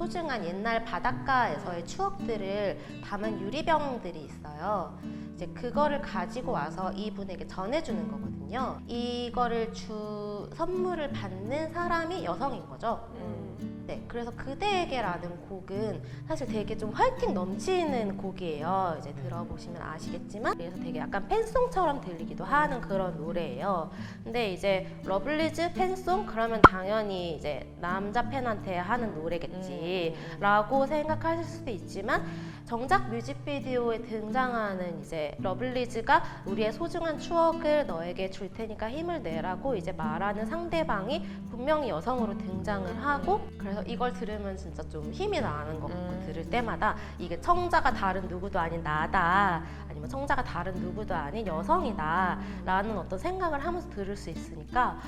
소중한 옛날 바닷가에서의 추억들을 담은 유리병들이 있어요. 이제 그거를 가지고 와서 이분에게 전해주는 거거든요. 이거를 주 선물을 받는 사람이 여성인 거죠. 네, 그래서 그대에게라는 곡은 사실 되게 좀 화이팅 넘치는 곡이에요. 이제 들어보시면 아시겠지만 그래서 되게 약간 팬송처럼 들리기도 하는 그런 노래예요. 근데 이제 러블리즈 팬송 그러면 당연히 이제 남자 팬한테 하는 노래겠지라고 생각하실 수도 있지만 정작 뮤직비디오에 등장하는 이제 러블리즈가 우리의 소중한 추억을 너에게 줄 테니까 힘을 내라고 이제 말하는 상대방이 분명히 여성으로 등장을 하고 그래서 이걸 들으면 진짜 좀 힘이 나는 것 같고 음. 들을 때마다 이게 청자가 다른 누구도 아닌 나다 아니면 청자가 다른 누구도 아닌 여성이다 라는 어떤 생각을 하면서 들을 수 있으니까